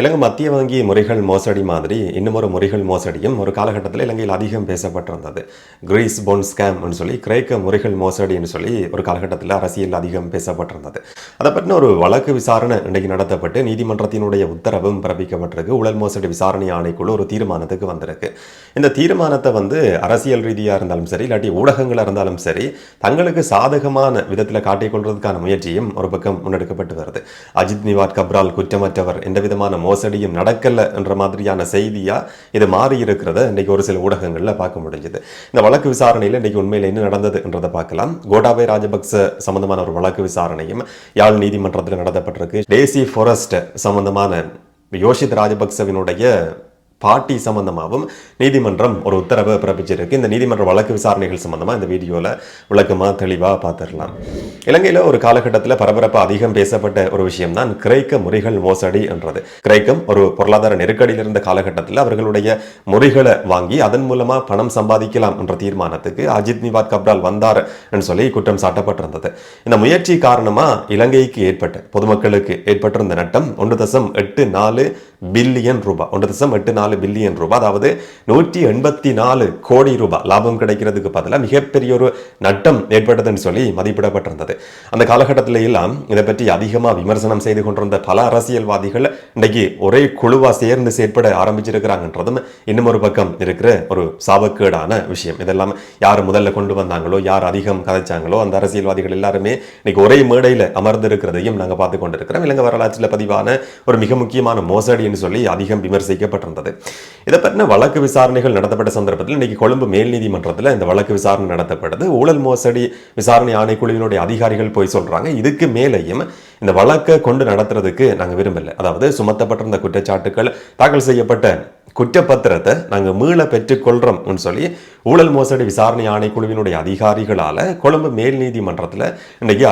இலங்கை மத்திய வங்கி முறைகள் மோசடி மாதிரி இன்னும் ஒரு முறைகள் மோசடியும் ஒரு காலகட்டத்தில் இலங்கையில் அதிகம் பேசப்பட்டிருந்தது. கிரீஸ் போன் ஸ்கேம்னு சொல்லி கிரேக்க முறைகள் மோசடின்னு சொல்லி ஒரு காலகட்டத்தில் அரசியல் அதிகம் பேசப்பட்டிருந்தது. அதை பற்றின ஒரு வழக்கு விசாரணை இன்றைக்கு நடத்தப்பட்டு நீதிமன்றத்தினுடைய உத்தரவும் பிறப்பிக்கப்பட்டிருக்கு. ஊழல் மோசடி விசாரணை ஆணைக்குழு ஒரு தீர்மானத்துக்கு வந்திருக்கு. இந்த தீர்மானத்தை வந்து அரசியல் ரீதியாக இருந்தாலும் சரி இல்லாட்டி ஊடகங்களாக இருந்தாலும் சரி தங்களுக்கு சாதகமான விதத்தில் காட்டிக்கொள்றதுக்கான முயற்சியும் ஒரு பக்கம் முன்னெடுக்கப்பட்டு வருது. அஜித் நிவாட் கப்ரால் குற்றமற்றவர் எந்த விதமான மோசடியும் நடக்கலை என்ற மாதிரியான செய்தியா இது மாறி இருக்கிறத இன்னைக்கு ஒரு சில ஊடகங்கள்ல பார்க்க முடிஞ்சது. இந்த வழக்கு விசாரணையில் இன்னைக்கு உண்மையில் என்ன நடந்தது என்றதை பார்க்கலாம். கோட்டாபய ராஜபக்ச சம்பந்தமான ஒரு வழக்கு விசாரணையும் யாழ் நீதிமன்றத்தில் நடத்தப்பட்டிருக்கு. டேசி ஃபாரஸ்ட் சம்பந்தமான யோஷித் ராஜபக்சவினுடைய பாட்டி சம்பந்தமாகவும் நீதிமன்றம் ஒரு உத்தரவை பிறப்பிச்சிருக்கு. இந்த நீதிமன்ற வழக்கு விசாரணைகள் சம்பந்தமாக இந்த வீடியோவில் விளக்கமாக தெளிவாக பார்த்துடலாம் இலங்கையில் ஒரு காலகட்டத்தில் பரபரப்பு அதிகம் பேசப்பட்ட ஒரு விஷயம் தான் கிரேக்க முறைகள் மோசடி என்றது. கிரேக்கம் ஒரு பொருளாதார நெருக்கடியில் இருந்த காலகட்டத்தில் அவர்களுடைய முறைகளை வாங்கி அதன் மூலமாக பணம் சம்பாதிக்கலாம் என்ற தீர்மானத்துக்கு அஜித் நிவாத் கப்ரால் வந்தார் என்று சொல்லி குற்றம் சாட்டப்பட்டிருந்தது. இந்த முயற்சி காரணமாக இலங்கைக்கு ஏற்பட்ட பொதுமக்களுக்கு ஏற்பட்டிருந்த நட்டம் ஒன்று தசம் எட்டு நாலு பில்லியன் ரூபாய் ஒன்று தசம் எட்டு நாலு பில்லியன் ரூபாய் அதாவது நூற்றி எண்பத்தி நாலு கோடி ரூபாய் லாபம் கிடைக்கிறதுக்கு பதிலாக மிகப்பெரிய ஒரு நட்டம் ஏற்பட்டதுன்னு சொல்லி மதிப்பிடப்பட்டிருந்தது. அந்த காலகட்டத்தில எல்லாம் இதை பற்றி அதிகமாக விமர்சனம் செய்து கொண்டிருந்த பல அரசியல்வாதிகள் இன்றைக்கு ஒரே குழுவாக சேர்ந்து செயற்பட ஆரம்பிச்சிருக்கிறாங்கன்றதும் இன்னும் ஒரு பக்கம் இருக்கிற ஒரு சாபக்கேடான விஷயம். இதெல்லாம் யார் முதல்ல கொண்டு வந்தாங்களோ யார் அதிகம் கதைச்சாங்களோ அந்த அரசியல்வாதிகள் எல்லாருமே இன்னைக்கு ஒரே மேடையில் அமர்ந்து இருக்கிறதையும் நாங்கள் பார்த்து கொண்டிருக்கிறோம். இலங்கை வரலாற்றில் பதிவான ஒரு மிக முக்கியமான அப்படின்னு சொல்லி அதிகம் விமர்சிக்கப்பட்டிருந்தது. இதை பற்றின வழக்கு விசாரணைகள் நடத்தப்பட்ட சந்தர்ப்பத்தில் இன்னைக்கு கொழும்பு மேல் நீதிமன்றத்தில் இந்த வழக்கு விசாரணை நடத்தப்படுது. ஊழல் மோசடி விசாரணை ஆணைக்குழுவினுடைய அதிகாரிகள் போய் சொல்றாங்க. இதுக்கு மேலேயும் இந்த வழக்கை கொண்டு நடத்துறதுக்கு நாங்கள் விரும்பலை. அதாவது சுமத்தப்பட்டிருந்த குற்றச்சாட்டுகள் தாக்கல் செய்யப்பட்ட குற்றப்பத்திரத்தை நாங்கள் மீள பெற்றுக்கொள்கிறோம்னு சொல்லி ஊழல் மோசடி விசாரணை ஆணைக்குழுவினுடைய அதிகாரிகளால கொழும்பு மேல் நீதிமன்றத்தில்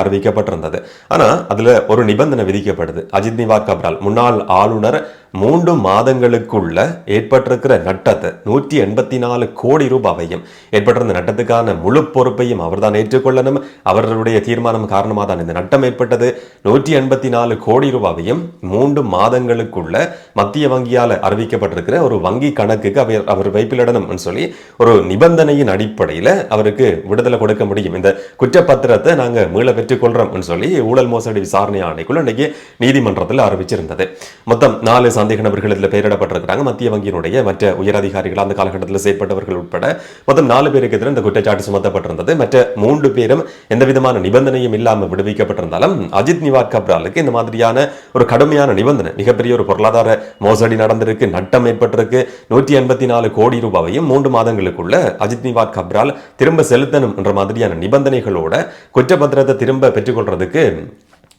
அறிவிக்கப்பட்டிருந்தது. ஆனால் அதில் ஒரு நிபந்தனை விதிக்கப்படுது. அஜித் நிவார் கப்ரால் முன்னாள் ஆளுநர் மூன்று மாதங்களுக்குள்ள ஏற்பட்டிருக்கிற நட்டத்தை நூற்றி எண்பத்தி நாலு கோடி ரூபாவையும் ஏற்பட்டிருந்த நட்டத்துக்கான முழு பொறுப்பையும் அவர்தான் ஏற்றுக்கொள்ளணும். அவர்களுடைய தீர்மானம் காரணமாக தான் இந்த நட்டம் ஏற்பட்டது. நூற்றி எண்பத்தி நாலு கோடி ரூபாவையும் மூன்று மாதங்களுக்குள்ள மத்திய வங்கியால் அறிவிக்கப்பட்டிருக்கிற ஒரு வங்கி கணக்குக்கு அவர் அவர் வைப்பிலிடணும்னு சொல்லி ஒரு நிபந்தனையின் அடிப்படையில் அவருக்கு விடுதலை கொடுக்க முடியும். இந்த குற்றப்பத்திரத்தை நாங்கள் மீள பெற்றுக்கொள்றோம்னு சொல்லி ஊழல் மோசடி விசாரணை ஆணைக்குள்ள இன்னைக்கு நீதிமன்றத்தில் அறிவிச்சிருந்தது. மொத்தம் நாலு சந்தேக நபர்கள் இதில் பெயரிடப்பட்டிருக்கிறாங்க. மத்திய வங்கியினுடைய மற்ற உயரதிகாரிகள் அந்த காலகட்டத்தில் செயற்பட்டவர்கள் உட்பட மொத்தம் நாலு பேருக்கு எதிராக இந்த குற்றச்சாட்டு சுமத்தப்பட்டிருந்தது. மற்ற மூன்று பேரும் எந்த விதமான நிபந்தனையும் இல்லாமல் விடுவிக்கப்பட்டிருந்தாலும் அஜித் நிவாத் கப்ராலுக்கு இந்த மாதிரியான ஒரு கடுமையான நிபந்தனை மிகப்பெரிய ஒரு பொருளாதார மோசடி நடந்திருக்கு நட்டம் ஏற்பட்டிருக்கு. நூற்றி எண்பத்தி நாலு கோடி ரூபாவையும் மூன்று மாதங்களுக்குள்ள அஜித் நிவாத் கப்ரால் திரும்ப செலுத்தணும் என்ற மாதிரியான நிபந்தனைகளோட குற்றப்பத்திரத்தை திரும்ப பெற்றுக்கொள்றதுக்கு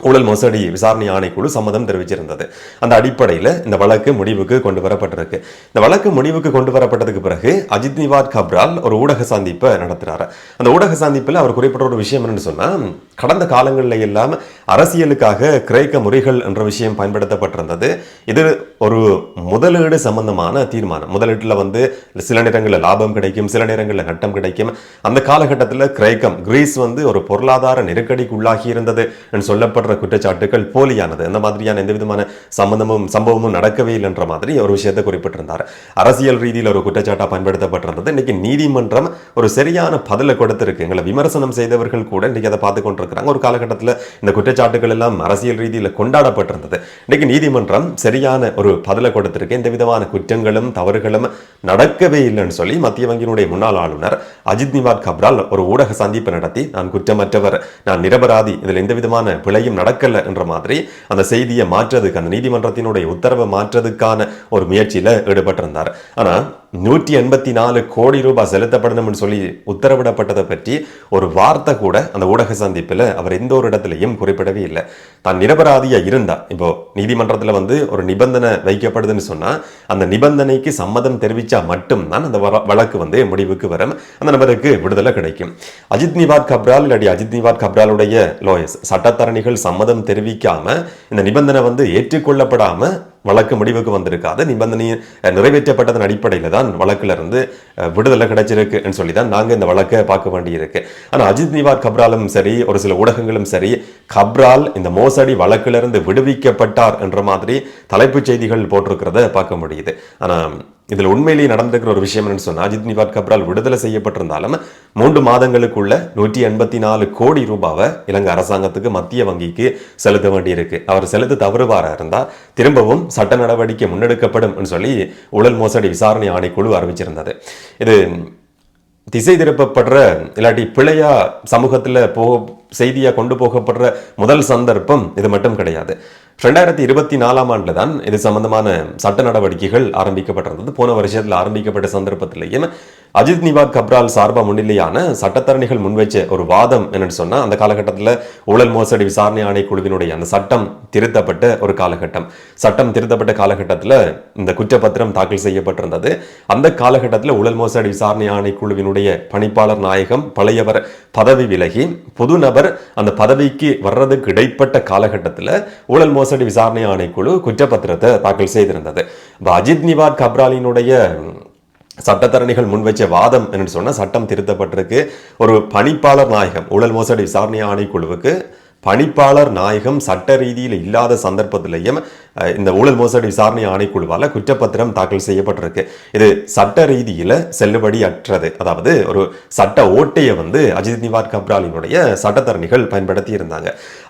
ஊழல் மோசடி விசாரணை ஆணைக்குழு சம்மதம் தெரிவிச்சிருந்தது. அந்த அடிப்படையில் இந்த வழக்கு முடிவுக்கு கொண்டு வரப்பட்டிருக்கு. இந்த வழக்கு முடிவுக்கு கொண்டு வரப்பட்டதுக்கு பிறகு அஜித் நிவாத் கப்ரால் ஒரு ஊடக சந்திப்பை நடத்துறாரு. அந்த ஊடக சந்திப்பில் அவர் குறிப்பிட்ட ஒரு விஷயம் என்னன்னு சொன்னா கடந்த காலங்களில் எல்லாம் அரசியலுக்காக கிரேக்க முறைகள் என்ற விஷயம் பயன்படுத்தப்பட்டிருந்தது. இது ஒரு முதலீடு சம்பந்தமான தீர்மானம். முதலீட்டில் வந்து சில நேரங்களில் லாபம் கிடைக்கும் சில நேரங்களில் நட்டம் கிடைக்கும். அந்த காலகட்டத்தில் கிரேக்கம் கிரீஸ் வந்து ஒரு பொருளாதார நெருக்கடிக்கு உள்ளாகி இருந்தது என்று சொல்லப்படுற குற்றச்சாட்டுகள் போலியானது. இந்த மாதிரியான எந்த விதமான சம்பந்தமும் சம்பவமும் நடக்கவே இல்லைன்ற மாதிரி ஒரு விஷயத்தை குறிப்பிட்டிருந்தார். அரசியல் ரீதியில் ஒரு குற்றச்சாட்டாக பயன்படுத்தப்பட்டிருந்தது. இன்னைக்கு நீதிமன்றம் ஒரு சரியான பதிலை கொடுத்திருக்கு. எங்களை விமர்சனம் செய்தவர்கள் கூட இன்றைக்கி அதை பார்த்து கொண்டிருக்கிறாங்க. ஒரு காலகட்டத்தில் இந்த குற்றச்சாட்டுகள் எல்லாம் அரசியல் ரீதியில் கொண்டாடப்பட்டிருந்தது. இன்னைக்கு நீதிமன்றம் சரியான ஒரு பதிலை கொடுத்திருக்கு. எந்த விதமான குற்றங்களும் தவறுகளும் நடக்கவே இல்லைன்னு சொல்லி மத்திய வங்கியினுடைய முன்னாள் ஆளுநர் அஜித் நிவாத் கப்ரால் ஒரு ஊடக சந்திப்பு நடத்தி நான் குற்றமற்றவர் நான் நிரபராதி இதில் எந்த விதமான பிழையும் நடக்கல என்ற மாதிரி அந்த செய்தியை மாற்றதுக்கு அந்த நீதிமன்றத்தினுடைய உத்தரவை மாற்றதுக்கான ஒரு முயற்சியில ஈடுபட்டிருந்தார். ஆனா நூற்றி எண்பத்தி நாலு கோடி ரூபாய் செலுத்தப்படணும்னு சொல்லி உத்தரவிடப்பட்டதை பற்றி ஒரு வார்த்தை கூட அந்த ஊடக சந்திப்பில் அவர் எந்த ஒரு இடத்துலையும் குறிப்பிடவே இல்லை. தான் நிரபராதியா இருந்தா. இப்போ நீதிமன்றத்தில் வந்து ஒரு நிபந்தனை வைக்கப்படுதுன்னு சொன்னா அந்த நிபந்தனைக்கு சம்மதம் தெரிவிச்சா மட்டும்தான் அந்த வழக்கு வந்து முடிவுக்கு வரும். அந்த நபருக்கு விடுதலை கிடைக்கும். அஜித் நிவாத் கப்ரால் இல்லாடி அஜித் நிவாத் கப்ராலுடைய லோயர்ஸ் சட்டத்தரணிகள் சம்மதம் தெரிவிக்காம இந்த நிபந்தனை வந்து ஏற்றுக்கொள்ளப்படாம வழக்கு முடிவுக்கு வந்திருக்காது. நிபந்தனை நிறைவேற்றப்பட்டதன் அடிப்படையில் தான் வழக்கிலிருந்து விடுதலை கிடைச்சிருக்குன்னு சொல்லி தான் நாங்கள் இந்த வழக்கை பார்க்க வேண்டியிருக்கு. ஆனால் அஜித் நிவார் கப்ராலும் சரி ஒரு சில ஊடகங்களும் சரி கப்ரால் இந்த மோசடி வழக்கிலிருந்து விடுவிக்கப்பட்டார் என்ற மாதிரி தலைப்புச் செய்திகள் போட்டிருக்கிறத பார்க்க முடியுது. ஆனால் இதில் உண்மையிலேயே நடந்திருக்கிற ஒரு விஷயம் என்னன்னு சொன்னா அஜித் நிவாத் கப்ரால் விடுதலை செய்யப்பட்டிருந்தாலும் மூன்று மாதங்களுக்குள்ள நூற்றி எண்பத்தி நாலு கோடி ரூபாவை இலங்கை அரசாங்கத்துக்கு மத்திய வங்கிக்கு செலுத்த வேண்டியிருக்கு. அவர் செலுத்த தவறுவாரா இருந்தால் திரும்பவும் சட்ட நடவடிக்கை முன்னெடுக்கப்படும் சொல்லி ஊழல் மோசடி விசாரணை ஆணைக்குழு அறிவிச்சிருந்தது. இது திசை திருப்பப்படுற இல்லாட்டி பிழையா சமூகத்துல போக செய்தியா கொண்டு போகப்படுற முதல் சந்தர்ப்பம் இது மட்டும் கிடையாது. ரெண்டாயிரத்தி இருபத்தி நாலாம் ஆண்டுல தான் இது சம்பந்தமான சட்ட நடவடிக்கைகள் ஆரம்பிக்கப்பட்டிருந்தது. போன வருஷத்தில் ஆரம்பிக்கப்பட்ட சந்தர்ப்பத்திலேயும் அஜித் நிவாத் கப்ரால் சார்பா முன்னிலையான சட்டத்தரணிகள் முன்வைச்ச ஒரு வாதம் என்னன்னு சொன்னால் அந்த காலகட்டத்தில் ஊழல் மோசடி விசாரணை ஆணைக்குழுவினுடைய அந்த சட்டம் திருத்தப்பட்ட ஒரு காலகட்டம். சட்டம் திருத்தப்பட்ட காலகட்டத்தில் இந்த குற்றப்பத்திரம் தாக்கல் செய்யப்பட்டிருந்தது. அந்த காலகட்டத்தில் ஊழல் மோசடி விசாரணை ஆணைக்குழுவினுடைய பணிப்பாளர் நாயகம் பழையவர் பதவி விலகி புது நபர் அந்த பதவிக்கு வர்றதுக்கு இடைப்பட்ட காலகட்டத்தில் ஊழல் மோசடி விசாரணை ஆணைக்குழு குற்றப்பத்திரத்தை தாக்கல் செய்திருந்தது. இப்ப அஜித் நிவாத் கப்ராலினுடைய சட்டத்தரணிகள் முன்வைச்ச வாதம் என்று சொன்னா சட்டம் திருத்தப்பட்டிருக்கு. ஒரு பணிப்பாளர் நாயகம் ஊழல் மோசடி விசாரணை ஆணைக்குழுவுக்கு பணிப்பாளர் நாயகம் சட்ட ரீதியில் இல்லாத சந்தர்ப்பத்திலையும் இந்த ஊழல் மோசடி விசாரணை ஆணைக்குழுவால் குற்றப்பத்திரம் தாக்கல் செய்யப்பட்டிருக்கு. இது சட்ட ரீதியில் செல்லுபடி அற்றது அதாவது ஒரு சட்ட ஓட்டையை வந்து அஜித் நிவார் கப்ராலினுடைய சட்டத்தரணிகள் பயன்படுத்தி இருந்தாங்க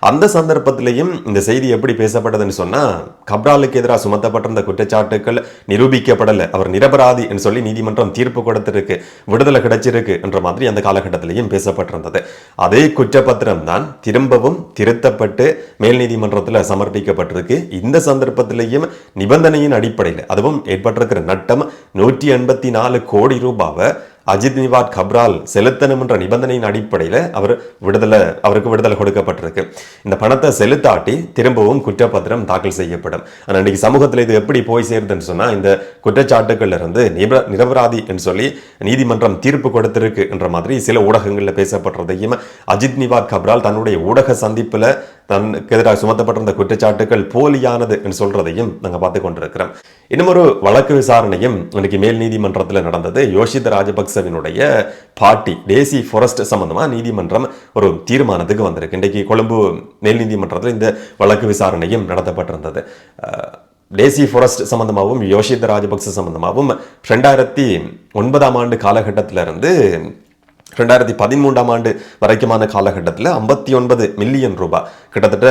அந்த சந்தர்ப்பத்திலையும் இந்த செய்தி எப்படி பேசப்பட்டதுன்னு சொன்னால் கப்ராலுக்கு எதிராக சுமத்தப்பட்டிருந்த குற்றச்சாட்டுக்கள் நிரூபிக்கப்படலை. அவர் நிரபராதி என்று சொல்லி நீதிமன்றம் தீர்ப்பு கொடுத்திருக்கு. விடுதலை கிடைச்சிருக்கு என்ற மாதிரி அந்த காலகட்டத்திலையும் பேசப்பட்டிருந்தது. அதே குற்றப்பத்திரம் தான் திரும்பவும் திருத்தப்பட்டு மேல் நீதிமன்றத்தில் சமர்ப்பிக்கப்பட்டிருக்கு. இந்த சந்தர்ப்பத்திலையும் நிபந்தனையின் அடிப்படையில் அதுவும் ஏற்பட்டிருக்கிற நட்டம் நூற்றி எண்பத்தி நாலு கோடி ரூபாவை அஜித் நிவாத் கப்ரால் செலுத்தணும் என்ற நிபந்தனையின் அடிப்படையில் அவர் விடுதலை அவருக்கு விடுதலை கொடுக்கப்பட்டிருக்கு. இந்த பணத்தை செலுத்தாட்டி திரும்பவும் குற்றப்பத்திரம் தாக்கல் செய்யப்படும். ஆனால் இன்றைக்கு சமூகத்தில் இது எப்படி போய் சேருதுன்னு சொன்னால் இந்த குற்றச்சாட்டுகள்ல இருந்து நிப நிரபராதி என்று சொல்லி நீதிமன்றம் தீர்ப்பு கொடுத்திருக்கு என்ற மாதிரி சில ஊடகங்களில் பேசப்படுறதையும் அஜித் நிவாத் கப்ரால் தன்னுடைய ஊடக சந்திப்பில் தனக்கு எதிராக சுமத்தப்பட்டிருந்த குற்றச்சாட்டுகள் போலியானது என்று சொல்றதையும் நாங்கள் பார்த்து கொண்டிருக்கிறோம். இன்னும் ஒரு வழக்கு விசாரணையும் இன்னைக்கு மேல் நீதிமன்றத்தில் நடந்தது. யோஷித ராஜபக்சவினுடைய பாட்டி டேசி ஃபாரஸ்ட் சம்பந்தமாக நீதிமன்றம் ஒரு தீர்மானத்துக்கு வந்திருக்கு. இன்றைக்கு கொழும்பு மேல் நீதிமன்றத்தில் இந்த வழக்கு விசாரணையும் நடத்தப்பட்டிருந்தது. அஹ், டேசி ஃபாரஸ்ட் சம்பந்தமாகவும் யோஷித ராஜபக்ச சம்பந்தமாகவும் ரெண்டாயிரத்தி ஒன்பதாம் ஆண்டு காலகட்டத்திலிருந்து ரெண்டாயிரத்தி பதிமூன்றாம் ஆண்டு வரைக்குமான காலகட்டத்தில் ஐம்பத்தி ஒன்பது மில்லியன் ரூபாய். கிட்டத்தட்ட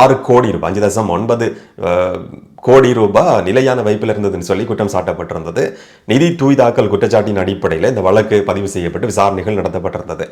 ஆறு கோடி ரூபாய் அஞ்சு தசம் ஒன்பது கோடி ரூபாய் நிலையான வைப்பில் இருந்ததுன்னு சொல்லி குற்றம் சாட்டப்பட்டிருந்தது. நிதி தூய்தாக்கல் குற்றச்சாட்டின் அடிப்படையில் இந்த வழக்கு பதிவு செய்யப்பட்டு விசாரணைகள் நடத்தப்பட்டிருந்தது.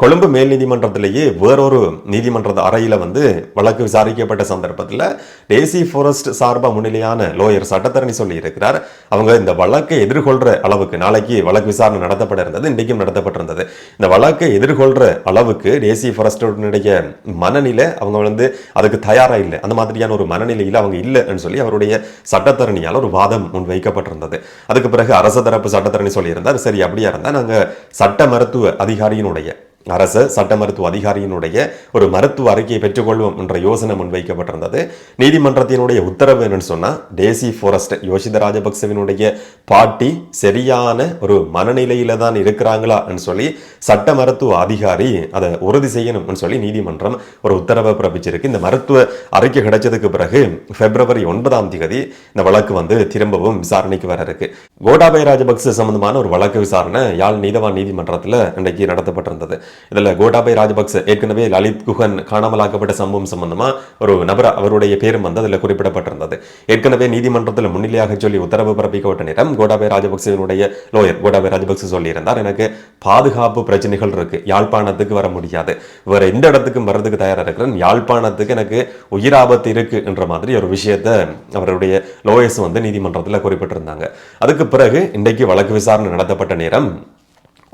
கொழும்பு மேல் நீதிமன்றத்திலேயே வேறொரு நீதிமன்ற அறையில் வந்து வழக்கு விசாரிக்கப்பட்ட சந்தர்ப்பத்தில் டேசி ஃபாரஸ்ட் சார்பாக முன்னிலையான லோயர் சட்டத்தரணி சொல்லியிருக்கிறார். அவங்க இந்த வழக்கை எதிர்கொள்கிற அளவுக்கு நாளைக்கு வழக்கு விசாரணை நடத்தப்பட இருந்தது இன்றைக்கும் நடத்தப்பட்டிருந்தது. இந்த வழக்கை எதிர்கொள்ற அளவுக்கு டேசி ஃபாரஸ்டனுடைய மனநிலை அவங்க வந்து அதுக்கு தயாராக இல்லை. அந்த மாதிரியான ஒரு மனநிலையில் அவங்க இல்லைன்னு சொல்லி அவருடைய சட்டத்தரணியால் ஒரு வாதம் முன் வைக்கப்பட்டிருந்தது அதுக்கு பிறகு அரச தரப்பு சட்டத்தரணி சொல்லியிருந்தார். சரி அப்படியா இருந்தால் நாங்கள் சட்ட மருத்துவ அதிகாரியினுடைய அரச சட்ட மருத்துவ அதிகாரியினுடைய ஒரு மருத்துவ அறிக்கையை பெற்றுக்கொள்வோம் என்ற யோசனை முன்வைக்கப்பட்டிருந்தது. நீதிமன்றத்தினுடைய உத்தரவு என்னன்னு சொன்னால் டேசி ஃபாரஸ்ட் யோசித ராஜபக்சவினுடைய பாட்டி சரியான ஒரு மனநிலையில தான் இருக்கிறாங்களான்னு சொல்லி சட்ட மருத்துவ அதிகாரி அதை உறுதி செய்யணும்னு சொல்லி நீதிமன்றம் ஒரு உத்தரவை பிறப்பிச்சிருக்கு. இந்த மருத்துவ அறிக்கை கிடைச்சதுக்கு பிறகு பிப்ரவரி ஒன்பதாம் தேதி இந்த வழக்கு வந்து திரும்பவும் விசாரணைக்கு வர இருக்கு கோடாபய ராஜபக்ச சம்பந்தமான ஒரு வழக்கு விசாரணை யாழ் நீதவான் நீதிமன்றத்தில் இன்றைக்கு நடத்தப்பட்டிருந்தது. இதுல கோட்டாபய ராஜபக்ச ஏற்கனவே லலித் குஹன் காணாமலாக்கப்பட்ட சம்பவம் சம்பந்தமாக ஒரு நபர் அவருடைய பேரும் வந்து அதில் குறிப்பிடப்பட்டிருந்தது. ஏற்கனவே நீதிமன்றத்தில் முன்னிலையாக சொல்லி உத்தரவு பிறப்பிக்கப்பட்ட நேரம் கோட்டாபய ராஜபக்சவினுடைய லோயர் கோட்டாபய ராஜபக்ச சொல்லியிருந்தார். எனக்கு பாதுகாப்பு பிரச்சனைகள் இருக்கு. யாழ்ப்பாணத்துக்கு வர முடியாது. வேற எந்த இடத்துக்கும் வர்றதுக்கு தயாராக இருக்கிறேன் யாழ்ப்பாணத்துக்கு எனக்கு உயிராபத்து இருக்கு என்ற மாதிரி ஒரு விஷயத்தை அவருடைய லோயர்ஸ் வந்து நீதிமன்றத்தில் குறிப்பிட்டிருந்தாங்க. அதுக்கு பிறகு இன்றைக்கு வழக்கு விசாரணை நடத்தப்பட்ட நேரம்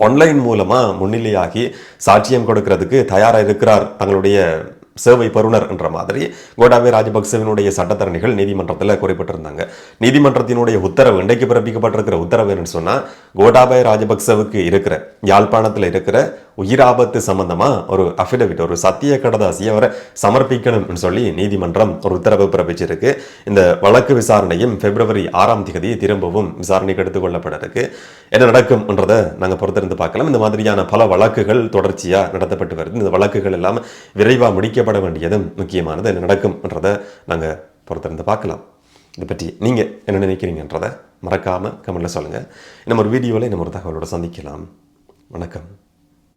ஆன்லைன் மூலமாக முன்னிலையாகி சாட்சியம் கொடுக்கிறதுக்கு தயாராக இருக்கிறார் தங்களுடைய சேவை பெறுநர் என்ற மாதிரி கோடாபே ராஜபக்சவினுடைய சட்டத்தரணிகள் நீதிமன்றத்தில் குறிப்பிட்டிருந்தாங்க. நீதிமன்றத்தினுடைய உத்தரவு இன்றைக்கு பிறப்பிக்கப்பட்டிருக்கிற உத்தரவு என்னன்னு சொன்னால் கோட்டாபய ராஜபக்சவுக்கு இருக்கிற யாழ்ப்பாணத்தில் இருக்கிற உயிராபத்து சம்பந்தமா ஒரு அஃபிடவிட் ஒரு சத்திய கடதாசி அவரை சமர்ப்பிக்கணும்னு சொல்லி நீதிமன்றம் ஒரு உத்தரவு பிறப்பிச்சிருக்கு. இந்த வழக்கு விசாரணையும் பிப்ரவரி ஆறாம் தேதி திரும்பவும் விசாரணைக்கு எடுத்துக்கொள்ளப்பட இருக்கு என்ன நடக்கும்ன்றதை நாங்கள் பொறுத்திருந்து பார்க்கலாம். இந்த மாதிரியான பல வழக்குகள் தொடர்ச்சியாக நடத்தப்பட்டு வருது. இந்த வழக்குகள் எல்லாம் விரைவாக முடிக்கப்பட வேண்டியதும் முக்கியமானது. என்ன நடக்கும்ன்றதை நாங்கள் பொறுத்திருந்து பார்க்கலாம். இதை பற்றி நீங்கள் என்ன நினைக்கிறீங்கன்றதை மறக்காமல் கமெண்ட்டில் சொல்லுங்கள் இன்னும் ஒரு வீடியோவில் இன்னும் ஒரு தகவலோட சந்திக்கலாம். வணக்கம்.